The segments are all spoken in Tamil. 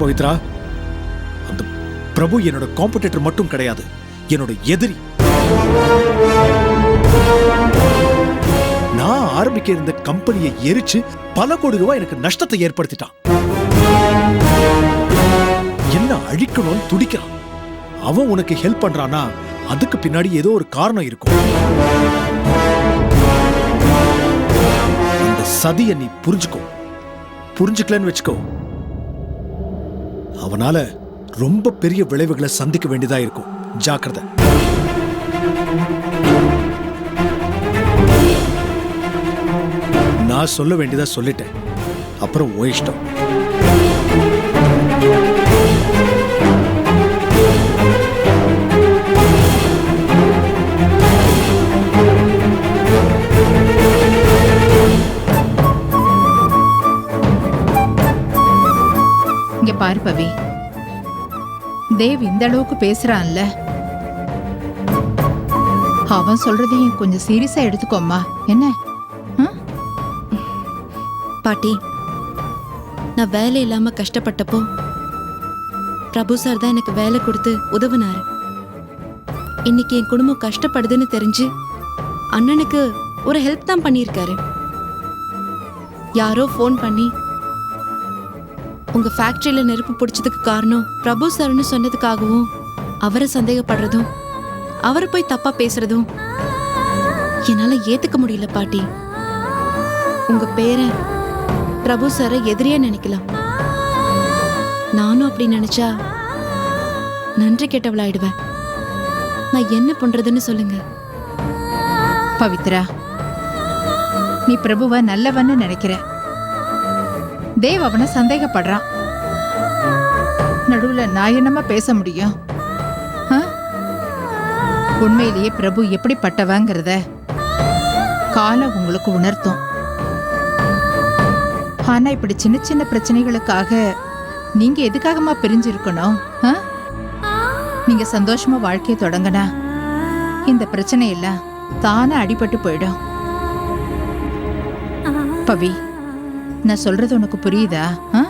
பவித்ரா அந்த பிரபு என்னோட காம்படிட்டர் மட்டும் கிடையாது என்னோட எதிரி. நான் ஆரம்பிக்க இருந்த கம்பெனியை எரிச்சு பல கோடி ரூபாய் எனக்கு நஷ்டத்தை ஏற்படுத்திட்டான். என்ன அழிக்கணும்னு துடிக்கிறான். அவன் உனக்கு ஹெல்ப் பண்றானா அதுக்கு பின்னாடி ஏதோ ஒரு காரணம் இருக்கும். இந்த சதியை நீ புரிஞ்சுக்கோ. புரிஞ்சுக்கலன்னு வச்சுக்கோ. அவனால ரொம்ப பெரிய விளைவுகளை சந்திக்க வேண்டியதா இருக்கும். ஜாக்கிரதை. நான் சொல்ல வேண்டியதா சொல்லிட்டேன். அப்புறம் ஓ இஷ்டம். பார்ப்பவி தேவ் இந்த அளவுக்கு பேசுறான்ல. அவன் சொல்றதையும் கொஞ்சம் சீரியஸா எடுத்துக்கோம்மா. என்ன? பாட்டி நான் வேலை இல்லாம கஷ்டப்பட்டப்போ பிரபு சார் தான் எனக்கு வேலை கொடுத்து உதவுனாரு. இன்னைக்கு என் குடும்பம் கஷ்டப்படுதுன்னு தெரிஞ்சு அண்ணனுக்கு ஒரு ஹெல்ப் தான் பண்ணியிருக்காரு. யாரோ ஃபோன் பண்ணி உங்க ஃபேக்டரியில நெருப்பு பிடிச்சதுக்கு காரணம் பிரபு சார்னு சொன்னதுக்காகவும் அவரை சந்தேகப்படுறதும் அவரை போய் தப்பா பேசுறதும். என்னால ஏத்துக்க முடியல பாட்டி. உங்க பேரன் பிரபு சாரை எதிரியா நினைக்கலாம். நானும் அப்படி நினைச்சா நன்றி கெட்டவளாயிடுவேன். நான் என்ன பண்றதுன்னு சொல்லுங்க. பவித்ரா நீ பிரபுவ நல்லவன்னு நினைக்கிற. தேவ் அவனை சந்தேகப்படுறான். நடுவுல நான் என்னமா பேச முடியும்? ஆ? உண்மையிலேயே பிரபு எப்படிப்பட்டவங்கிறத காலம் உங்களுக்கு உணர்த்தும். ஆனா இப்படி சின்ன சின்ன பிரச்சனைகளுக்காக நீங்க எதுக்காகமா பிரிஞ்சிருக்கணும்? ஆ? நீங்க சந்தோஷமா வாழ்க்கையை தொடங்கினா இந்த பிரச்சனை எல்லாம் தானே அடிபட்டு போயிடும். பவி நான் சொல்றது உனக்கு புரியுதா? ஆ?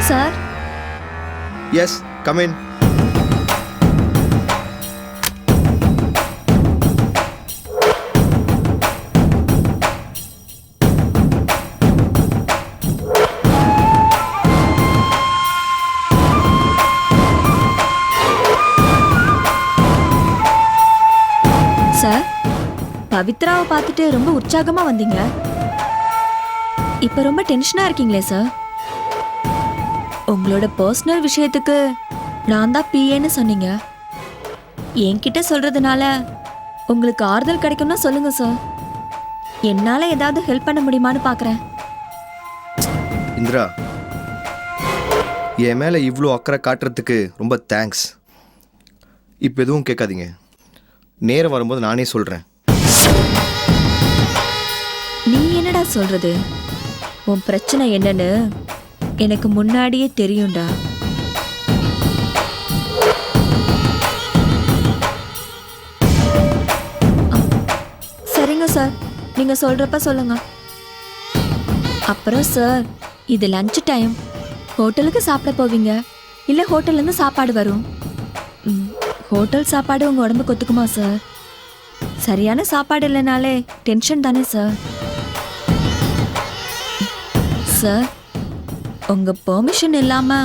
சார்? எஸ் கம் பவித்ராவை பார்த்துட்டு ரொம்ப உற்சாகமா வந்தீங்க இப்ப ரொம்ப டென்ஷனா இருக்கீங்களே சார் உங்களோட பர்சனல் விஷயத்துக்கு நான் தான் பிஏன்னு சொன்னீங்க. என்கிட்ட சொல்றதுனால உங்களுக்கு ஆறுதல் கிடைக்கும்னா சொல்லுங்க சார் என்னால ஏதாவது ஹெல்ப் பண்ண முடியுமான்னு பாக்குறேன். இந்திரா என் மேலே இவ்வளோ அக்கறை காட்டுறதுக்கு ரொம்ப தேங்க்ஸ் இப்போ எதுவும் கேட்காதீங்க. நேரம் வரும்போது நானே சொல்கிறேன் சொல்றது? உன் பிரச்சனை என்னன்னு எனக்கு முன்னாடியே தெரியும்டா. சரிங்க சார். நீங்க சொல்றப்ப சொல்லுங்க. அப்புறம் சார் இது லஞ்ச் டைம் ஹோட்டலுக்கு சாப்பிட போவீங்க? இல்ல ஹோட்டல்லேருந்து சாப்பாடு வரும்? ம், ஹோட்டல் சாப்பாடு உங்க உடம்புக்கு ஒத்துக்குமா சார்? சரியான சாப்பாடு இல்லைனாலே டென்ஷன் தானே சார்? சார் உங்க பெர்மிஷன் இல்லாம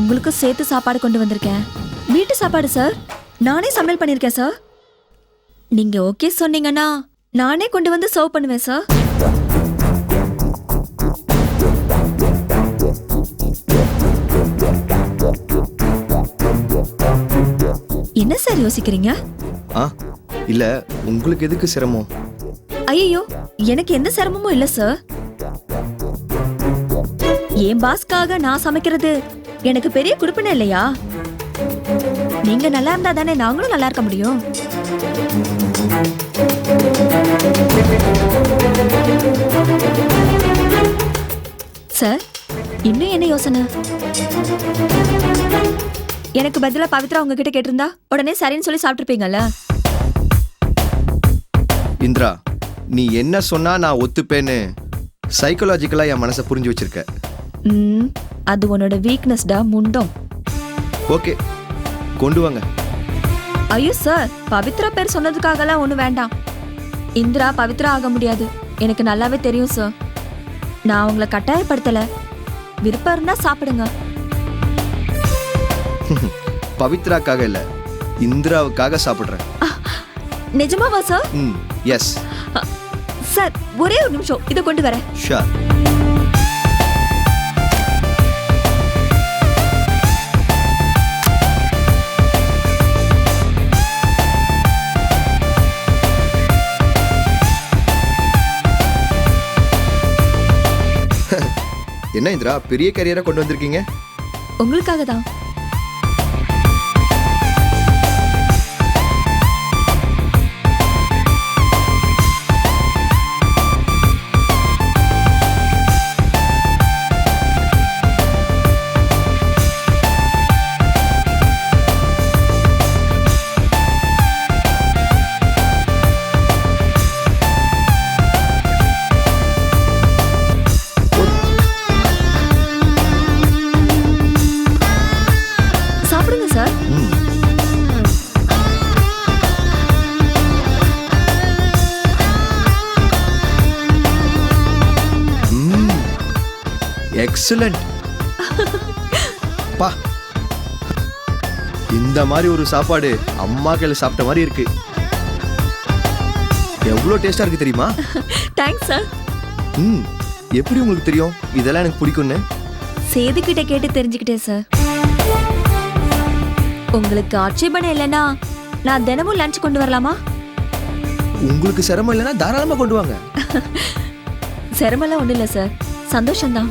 உங்களுக்கு சேர்த்து சாப்பாடு கொண்டு வந்திருக்கேன். வீட்டு சாப்பாடு சார். நானே சமையல் பண்ணியிருக்கேன் சார். நீங்க ஓகே சொன்னீங்கன்னா நானே கொண்டு வந்து சர்வ் பண்ணுவேன் சார். என்ன சார் யோசிக்கிறீங்க? ஆ இல்லை உங்களுக்கு எதுக்கு சிரமம்? ஐயோ எனக்கு எந்த சிரமமும் இல்ல சார். என் பாஸ்க்காக நான் சமைக்கிறது? எனக்கு பெரிய குடுப்பினை இல்லையா? நீங்க நல்லா இருந்தா தானே நாங்களும் நல்லா இருக்க முடியும். சார் இன்னும் என்ன யோசனை? எனக்கு பதிலா பவித்ரா உங்ககிட்ட கேட்டிருந்தா உடனே சரின்னு சொல்லி சாப்பிட்டுருப்பீங்கல்ல? இந்திரா நீ என்ன சொன்னா நான் ஒத்துப்பேன்னு சைக்கலாஜிக்கலா என் மனசை புரிஞ்சு வச்சிருக்க. ம் அது உன்னோட வீக்னஸ்டா முண்டம். ஓகே கொண்டு வாங்க. ஐயோ சார் பவித்ரா பேர் சொன்னதுக்காகலாம் ஒன்றும் வேண்டாம். இந்திரா பவித்ரா ஆக முடியாது. எனக்கு நல்லாவே தெரியும் சார் நான் உங்களை கட்டாயப்படுத்தல. விருப்பம் இருந்தா சாப்பிடுங்க. பவித்ராக்காக இல்ல இந்திராவுக்காக சாப்பிட்றேன். நிஜமாவா சார் ம் எஸ் சார் ஒரே ஒரு நிமிஷம் இதை கொண்டு வரேன். ஷார் என்ன இந்திரா பெரிய கரியரா கொண்டு வந்திருக்கீங்க? உங்களுக்காக தான் எக்ஸலண்ட் பா. இந்த மாதிரி ஒரு சாப்பாடு அம்மா கையில சாப்பிட்ட மாதிரி இருக்கு. எவ்வளோ டேஸ்டா இருக்கு தெரியுமா? தேங்க்ஸ் சார் ம் எப்படி உங்களுக்கு தெரியும்? இதெல்லாம் எனக்கு பிடிக்கும்னு. சேது கிட்ட கேட்டு தெரிஞ்சுக்கிட்டேன் சார் உங்களுக்கு ஆட்சேபனை இல்லைன்னா நான் தினமும் லஞ்ச் கொண்டு வரலாமா? உங்களுக்கு சிரமம் இல்லைன்னா தாராளமா கொண்டு வாங்க. சிரமம்லாம் ஒன்றும் இல்லை சார் சந்தோஷம்தான்.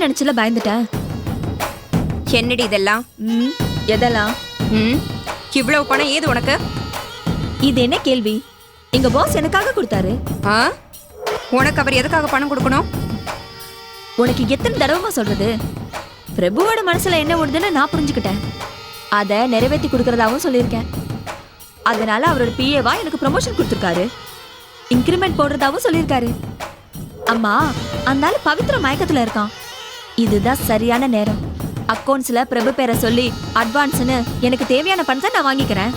நினைச்சல பயந்துட்டேன். என்னடி இதெல்லாம்? ம் எதெல்லாம்? ம் இவ்வளவு பணம் ஏது உனக்கு? இது என்ன கேள்வி? எங்க பாஸ் எனக்காக கொடுத்தாரு. ஆ? உனக்கு அவர் எதுக்காக பணம் கொடுக்கணும்? உனக்கு எத்தனை தடவைமா சொல்றது? பிரபுவோட மனசுல என்ன ஓடுதுன்னு நான் புரிஞ்சுக்கிட்டேன். அதை நிறைவேற்றி கொடுக்கறதாவும் சொல்லியிருக்கேன். அதனால அவரோட பிஏவா எனக்கு ப்ரமோஷன் கொடுத்துருக்காரு. இன்க்ரிமெண்ட் போடுறதாவும் சொல்லியிருக்காரு. அம்மா அந்த பவித்ர மயக்கத்துல இருக்கான். இதுதான் சரியான நேரம். அக்கௌண்ட்ஸ்ல பிரபு பேரை சொல்லி அட்வான்ஸ்னு எனக்கு தேவையான பணத்தை நான் வாங்கிக்கிறேன்.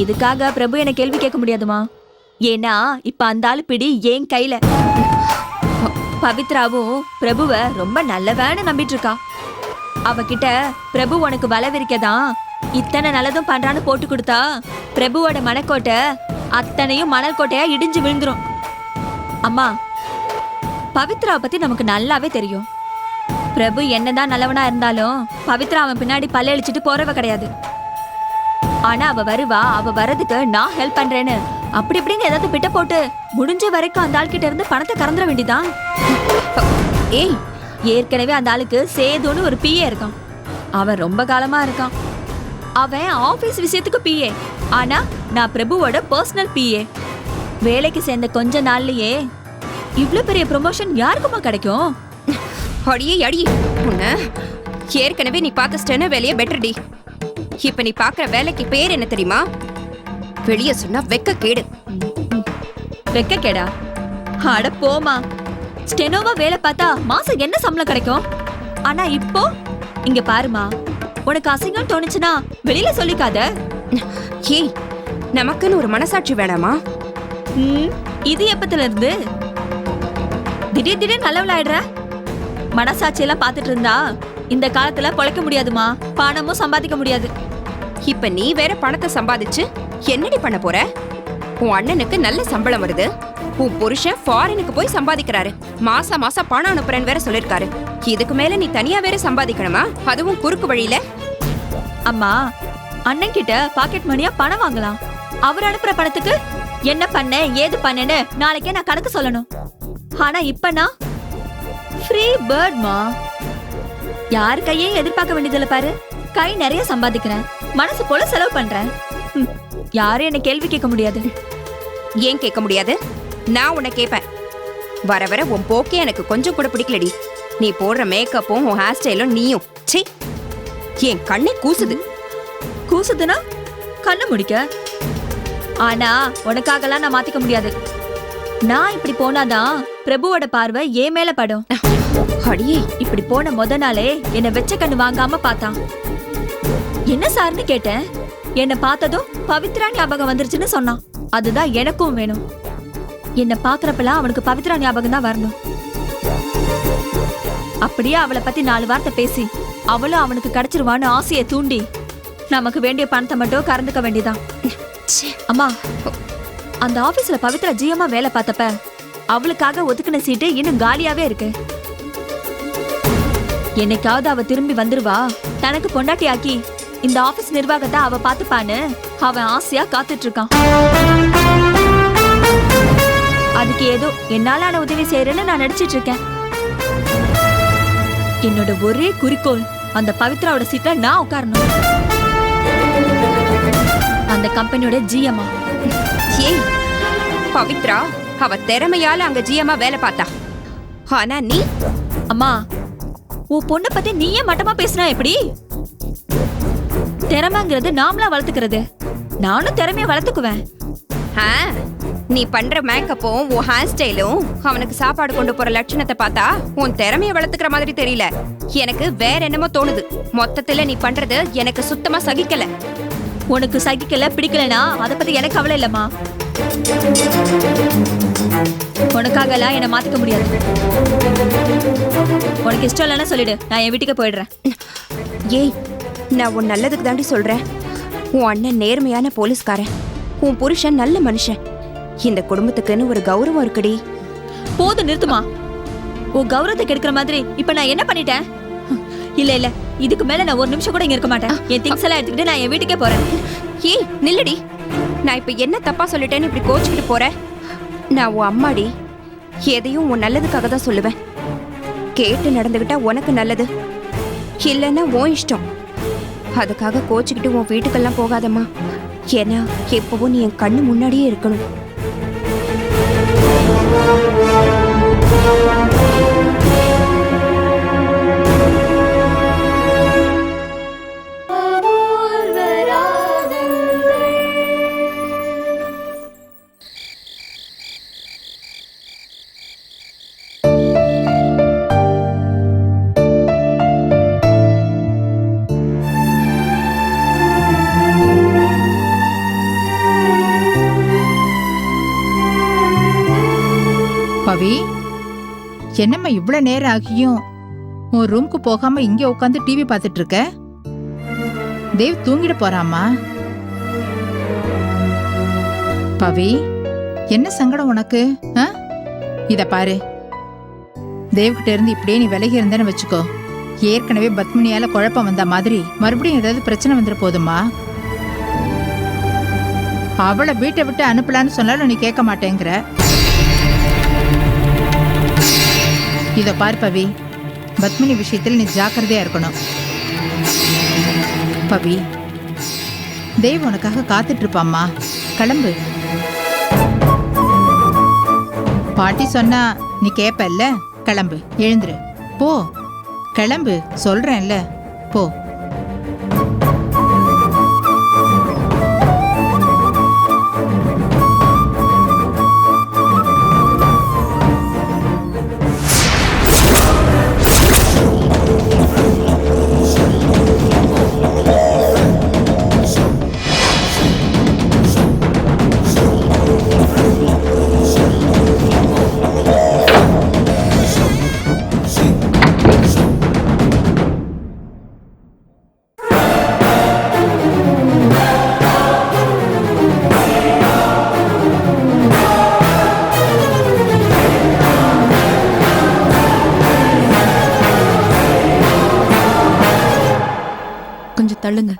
இதுக்காக பிரபு என்ன கேள்வி கேட்க முடியாதுமா? ஏன்னா இப்ப அந்த ஆள் பிடி என் கையில. பவித்ராவும் பிரபுவ ரொம்ப நல்லவேன்னு நம்பிட்டு இருக்கா அவகிட்ட பிரபு உனக்கு வளவிருக்கதான் இத்தனை நல்லதும் பண்றான்னு போட்டு கொடுத்தா பிரபுவோட மனக்கோட்டை அத்தனையும் மணல் கோட்டையாக இடிஞ்சு விழுந்துரும். அம்மா பவித்ராவை பத்தி நமக்கு நல்லாவே தெரியும். பிரபு என்னதான் நல்லவனா இருந்தாலும் பவித்ரா அவன் பின்னாடி பல்ல போறவ கிடையாது. ஆனா அவ வருவா அவ வரதுக்கு நான் ஹெல்ப் பண்றேன்னு. அப்படி இப்படின்னு ஏதாவது பிட்ட போட்டு முடிஞ்ச வரைக்கும் அந்த ஆள்கிட்ட இருந்து பணத்தை கறந்துட வேண்டியதான் ஏய் ஏற்கனவே அந்த ஆளுக்கு சேதுன்னு ஒரு பிஏ இருக்கான். அவன் ரொம்ப காலமா இருக்கான். அவன் ஆபீஸ் விஷயத்துக்கு பிஏ ஆனா நான் பிரபுவோட பர்சனல் பிஏ வேலைக்கு சேர்ந்த கொஞ்ச நாள்லயே இவ்வளோ பெரிய ப்ரொமோஷன் யாருக்குமா கிடைக்கும்? அடியே அடி உன்ன ஏற்கனவே நீ பார்த்த ஸ்டென வேலையே பெட்டர் டி. இப்ப நீ பாக்குற வேலைக்கு பேர் என்ன தெரியுமா? வெளிய சொன்னா வெக்க கேடு. வெக்க கேடா? அட போமா ஸ்டெனோவா வேலை பார்த்தா மாசம் என்ன சம்பளம் கிடைக்கும்? ஆனா இப்போ இங்க பாருமா உனக்கு அசிங்கம் தோணுச்சுன்னா வெளியில சொல்லிக்காத. ஏய் நமக்குன்னு ஒரு மனசாட்சி வேணாமா? ம், இது எப்பத்துல இருந்து? திடீர் திடீர் நல்லவளாயிடுற? மனசாட்சி எல்லாம் பாத்துட்டு இருந்தா இந்த காலத்துல பொழைக்க முடியாதுமா. பணமும் சம்பாதிக்க முடியாது. இப்ப நீ வேற பணத்தை சம்பாதிச்சு என்னடி பண்ண போற? உன் அண்ணனுக்கு நல்ல சம்பளம் வருது. உன் புருஷன் ஃபாரினுக்கு போய் சம்பாதிக்கிறாரு. மாசம் மாசம் பணம் அனுப்புறேன்னு வேற சொல்லிருக்காரு. இதுக்கு மேல நீ தனியா வேற சம்பாதிக்கணுமா? அதுவும் குறுக்கு வழியில? அம்மா அண்ணன் கிட்ட பாக்கெட் மணியா பணம் வாங்கலாம். அவர் அனுப்புற பணத்துக்கு என்ன பண்ண ஏது பண்ணேன்னு நாளைக்கே நான் கணக்கு சொல்லணும். ஆனா இப்ப நான் ஃப்ரீ பேர்ட்மா யார் கையையும் எதிர்பார்க்க வேண்டியதில்ல பாரு. கை நிறைய சம்பாதிக்கிறேன். மனசு போல செலவு பண்றேன். ம், யாரும் என்ன கேள்வி கேட்க முடியாது. ஏன் கேட்க முடியாது? நான் உன்னை கேட்பேன். வர வர உன் போக்கே எனக்கு கொஞ்சம் கூட பிடிக்கலடி. நீ போடுற மேக்கப்பும் உன் ஹேர் ஸ்டைலும் நீயும். ச்சீ என் கண்ணே கூசுது. கூசுதுன்னா கண்ணு முடிக்க. ஆனா உனக்காகலாம் நான் மாத்திக்க முடியாது. நான் இப்படி போனாதான் பிரபுவோட பார்வை ஏன் மேல படும்? அடியே இப்படி போன முத நாளே என்னை வெச்ச கண்ணு வாங்காம பார்த்தான். என்ன சார்னு கேட்டேன். என்னை பார்த்ததும் பவித்ரா ஞாபகம் வந்துருச்சுன்னு சொன்னான். அதுதான் எனக்கும் வேணும். என்னை பாக்குறப்பெல்லாம் அவனுக்கு பவித்ரா ஞாபகம் தான் வரணும். அப்படியே அவளை பத்தி நாலு வார்த்தை பேசி அவளும் அவனுக்கு கிடைச்சிருவான்னு ஆசையை தூண்டி நமக்கு வேண்டிய பணத்தை மட்டும் கறந்துக்க வேண்டியதான். அம்மா அந்த ஆபீஸ்ல பவித்ரா ஜியமா வேலை பார்த்தப்ப அவளுக்காக ஒதுக்கின சீட்டு இன்னும் காலியாவே இருக்கு. என்னைக்காவது அவ திரும்பி வந்துருவா? தனக்கு பொண்டாட்டி ஆக்கி இந்த ஆபீஸ் நிர்வாகத்தை அவ பாத்துப்பான்னு அவன் ஆசையா காத்துட்டு இருக்கான் அதுக்கு ஏதோ என்னாலான உதவி செய்யறேன்னு நான் நடிச்சிட்டு இருக்கேன் என்னோட ஒரே குறிக்கோள் அந்த பவித்ராவோட சீட்ல நான் உட்காரணும். அந்த கம்பெனியோட ஜிஎம்மா ஏய் பவித்ரா அவ திறமையால அங்க ஜியமா வேலை பார்த்தா. ஆனா நீ? அம்மா உன் பொண்ணை பத்தி நீயே மட்டமா பேசினா எப்படி? திறமைங்கிறது நாமளா வளர்த்துக்கிறது. நானும் திறமைய வளர்த்துக்குவேன். ஆ, நீ பண்ற மேக்கப்பும் உன் ஹேர் ஸ்டைலும் அவனுக்கு சாப்பாடு கொண்டு போற லட்சணத்தை பார்த்தா உன் திறமைய வளர்த்துக்கிற மாதிரி தெரியல. எனக்கு வேற என்னமோ தோணுது. மொத்தத்துல நீ பண்றது எனக்கு சுத்தமா சகிக்கல. உனக்கு சகிக்கல பிடிக்கலனா அதை பத்தி எனக்கு கவலை இல்லம்மா. உனக்காக எல்லாம் என்னை மாத்திக்க முடியாது. உனக்கு இஷ்டம் இல்லைன்னா சொல்லிடு. நான் என் வீட்டுக்கு போயிடுறேன். ஏய் நான் உன் நல்லதுக்கு தாண்டி சொல்றேன். உன் அண்ணன் நேர்மையான போலீஸ்காரன். உன் புருஷன் நல்ல மனுஷன். இந்த குடும்பத்துக்குன்னு ஒரு கௌரவம் இருக்குடி. போதும் நிறுத்துமா? உன் கௌரவத்தை கெடுக்கிற மாதிரி இப்ப நான் என்ன பண்ணிட்டேன்? இல்ல இல்ல. இதுக்கு மேல நான் ஒரு நிமிஷம் கூட இங்க இருக்க மாட்டேன். என் திங்ஸ் எல்லாம் எடுத்துக்கிட்டு நான் என் வீட்டுக்கே போறேன். ஏய் நில்லுடி. நான் இப்ப என்ன தப்பா சொல்லிட்டேன்னு இப்படி கோச்சுக்கிட்டு போற? நான் உன் அம்மாடி. எதையும் உன் நல்லதுக்காக தான் சொல்லுவேன். கேட்டு நடந்துகிட்டா உனக்கு நல்லது. இல்லைன்னா உன் இஷ்டம். அதுக்காக கோச்சிக்கிட்டு உன் வீட்டுக்கெல்லாம் போகாதம்மா. ஏன்னா எப்பவும் நீ என் கண்ணு முன்னாடியே இருக்கணும். என்னம்மா இவ்வளோ நேரம் ஆகியும்? உன் ரூம்க்கு போகாம இங்கே உட்காந்து டிவி பார்த்துட்டு இருக்க தேவ் தூங்கிட போறாமா பவி என்ன சங்கடம் உனக்கு? ஆ? இத பாரு. தேவ்கிட்ட இருந்து இப்படியே நீ விலகி இருந்தேன்னு வச்சுக்கோ. ஏற்கனவே பத்மினியால குழப்பம் வந்த மாதிரி மறுபடியும் ஏதாவது பிரச்சனை வந்துட போதுமா? அவளை வீட்டை விட்டு அனுப்பலான்னு சொன்னாலும் நீ கேட்க மாட்டேங்கிற. இதை பார் பவி. பத்மினி விஷயத்தில் நீ ஜாக்கிரதையா இருக்கணும். பவி தேவ் உனக்காக காத்துட்டு இருப்பாம்மா கிளம்பு. பாட்டி சொன்னா நீ கேப்பல்ல? கிளம்பு. எழுந்துரு. போ. கிளம்பு. சொல்றேன்ல. போ. தள்ளுங்க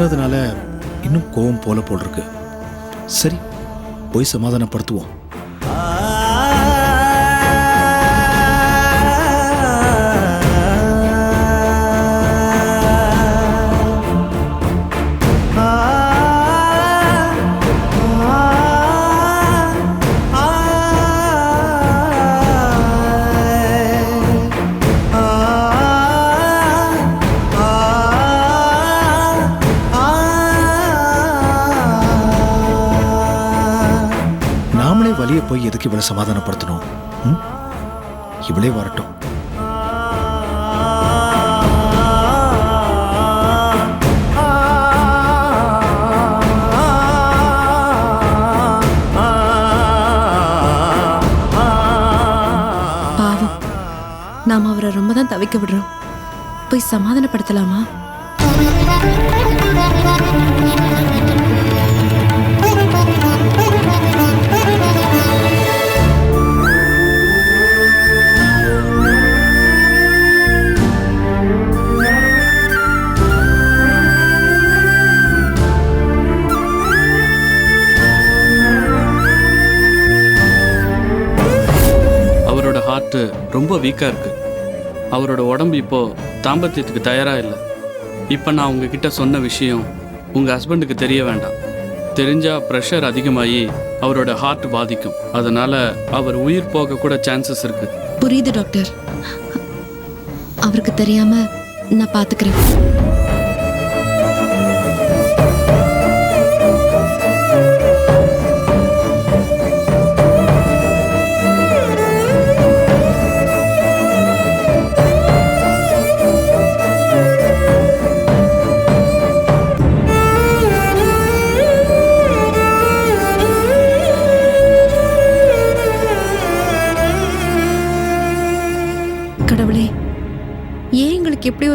திட்டினதுனால இன்னும் கோவம் போல போல் இருக்கு. சரி போய் சமாதானப்படுத்துவோம். நாமளே போய் எதுக்கு இவளை சமாதானப்படுத்தணும்? ம்? இவளே வரட்டும். பாவம். நாம் அவரை ரொம்ப தான் தவிக்க விடுறோம். போய் சமாதானப்படுத்தலாமா? ரொம்ப வீக்காக இருக்கு. அவரோட உடம்பு இப்போ தாம்பத்தியத்துக்கு தயாராக இல்லை. இப்போ நான் உங்ககிட்ட சொன்ன விஷயம் உங்கள் ஹஸ்பண்டுக்கு தெரிய வேண்டாம். தெரிஞ்சா ப்ரெஷர் அதிகமாகி அவரோட ஹார்ட் பாதிக்கும். அதனால அவர் உயிர் போக கூட சான்சஸ் இருக்கு. புரியுது டாக்டர் அவருக்கு தெரியாம நான் பார்த்துக்கிறேன்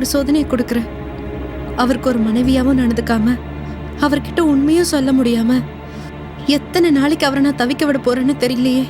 ஒரு சோதனையை கொடுக்குற அவருக்கு ஒரு மனைவியாகவும் நடந்துக்காம அவர்கிட்ட உண்மையும் சொல்ல முடியாம எத்தனை நாளைக்கு அவரை நான் தவிக்க விட போறேன்னு தெரியலையே.